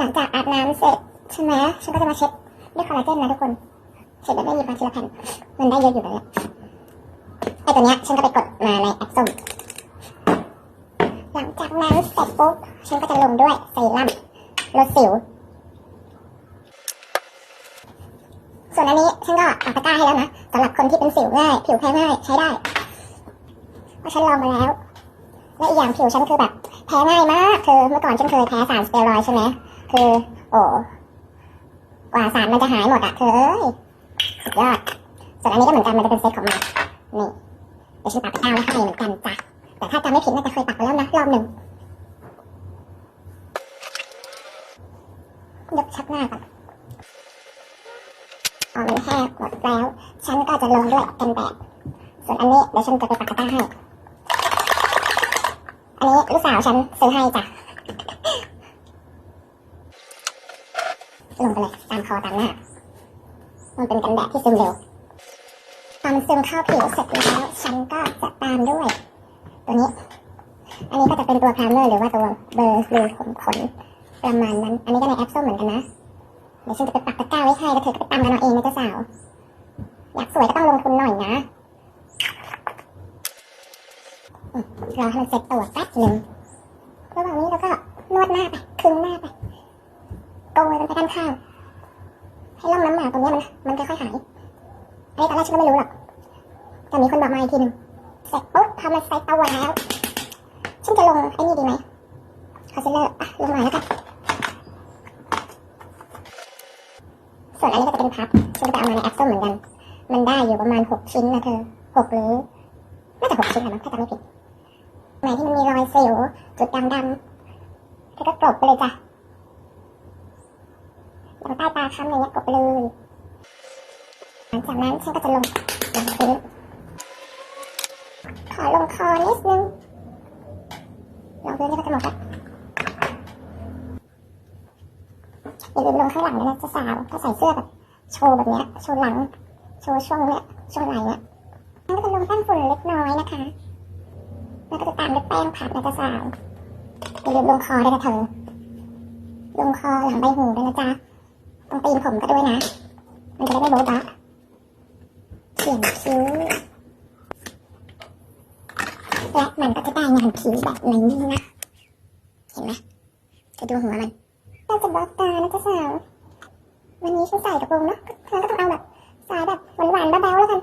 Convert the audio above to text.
หลังจากอาบน้ำเสร็จใช่ไหมฉันก็จะมาเช็ดด้วยคอลลาเจนนะทุกคนเช็ดแบบไม่มีมาทีละแผ่นมันได้เยอะอยู่เลยอะไอตัวเนี้ยฉันก็ไปกดมาในแอปส้มหลังจากนั้นเสร็จปุ๊บฉันก็จะลงด้วยเซรั่มลดสิว ส่วนอันนี้ฉันก็อัปตะกร้าให้แล้วนะสำหรับคนที่เป็นสิวง่ายผิวแพ้ง่ายใช้ได้เพราะฉันลองมาแล้วและอีกอย่างผิวฉันคือแบบแพ้ง่ายมากคือเมื่อก่อนฉันเคยแพ้สารสเตียรอยใช่ไหม คือโอ้กว่าสารมันจะหายหมดอะเธอเอ้ยสุดยอด ส่วนอันนี้ก็เหมือนกันมันจะเป็นเซตของมัน นี่เดี๋ยวฉันปักตะกร้าไว้ให้เหมือนกันจ้ะ แต่ถ้าจำไม่ผิดน่าจะเคยปักไปแล้วนะรอบหนึ่งยกชักหน้าก่อนอ๋อมันแห้งหมดแล้ว ฉันก็จะลงด้วยกันแดดส่วนอันนี้เดี๋ยวฉันจะไปปักตะกร้าให้ อันนี้ลูกสาวฉันซื้อให้จ้ะ ลงไปเลยตามคอตามหน้า มันเป็นกันแดดที่ซึมเร็วพอมันซึมเข้าผิวเสร็จแล้ว ฉันก็จะตามด้วย ตัวนี้ อันนี้ก็จะเป็นตัวพรามเมอร์หรือว่าตัวเบอร์รูขนขนประมาณนั้น อันนี้ก็ในแอปส้มเหมือนกันนะเดี๋ยวฉันจะไปปักตะกร้าไว้ให้แล้วเธอก็ไปตามกันเอาเองนะเจ้าสาว อยากสวยก็ต้องลงทุนหน่อยนะรอให้มันเซ็ตตัวแป๊บหนึ่งระหว่างนี้เราก็นวดหน้าไปคึงหน้าไป โกยมันไปด้านข้างให้ร่องน้ำหมากตรงนี้มันมันค่อยๆหายอันนี้ตอนแรกฉันก็ไม่รู้หรอกแต่มีคนบอกมาอีกทีหนึ่งเสร็จปุ๊บพอมันเซ็ตตัวแล้ว ฉันจะลงไอ้นี่ดีไหมคอนซีลเลอร์อะลงมาแล้วกันส่วนอันนี้ก็จะเป็นพับฉันก็ไปเอามาในแอปส้มเหมือนกัน มันได้อยู่ประมาณหกชิ้นนะเธอหกหรือน่าจะหกชิ้นแหละมั้งถ้าจำไม่ผิดไหนที่มันมีรอยสิวจุดดำๆเธอก็กลบไปเลยจ้ะ ตรงใต้ตาค้ำอย่างเงี้ยกลบไปเลยหลังจากนั้นฉันก็จะลงลงพื้นขอลงคอนิดนึงลงพื้นนี่ก็จะหมดละอย่าลืมลงข้างหลังด้วยนะจะสาวถ้าใส่เสื้อแบบโชว์แบบเนี้ยโชว์หลังโชว์ช่วงเนี้ยช่วงไหล่เนี้ยมันก็จะลงแป้งฝุ่นเล็กน้อยนะคะแล้วก็จะตามด้วยแป้งผัดนะจะสาวอย่าลืมลงคอด้วยนะเธอลงคอหลังใบหูด้วยนะจ๊ะ ตรงตีนผมก็ด้วยนะ มันจะได้ไม่โบ๊ะบะเขียนคิ้ว และมันก็จะได้งานคิ้วแบบนี้นะ เห็นไหมจะดูหัวมันเราจะบล็อกตานะจ๊ะสาว วันนี้ฉันใส่กระโปรงเนาะฉันก็ต้องเอาแบบสายแบบหวานๆเบาๆแล้วกัน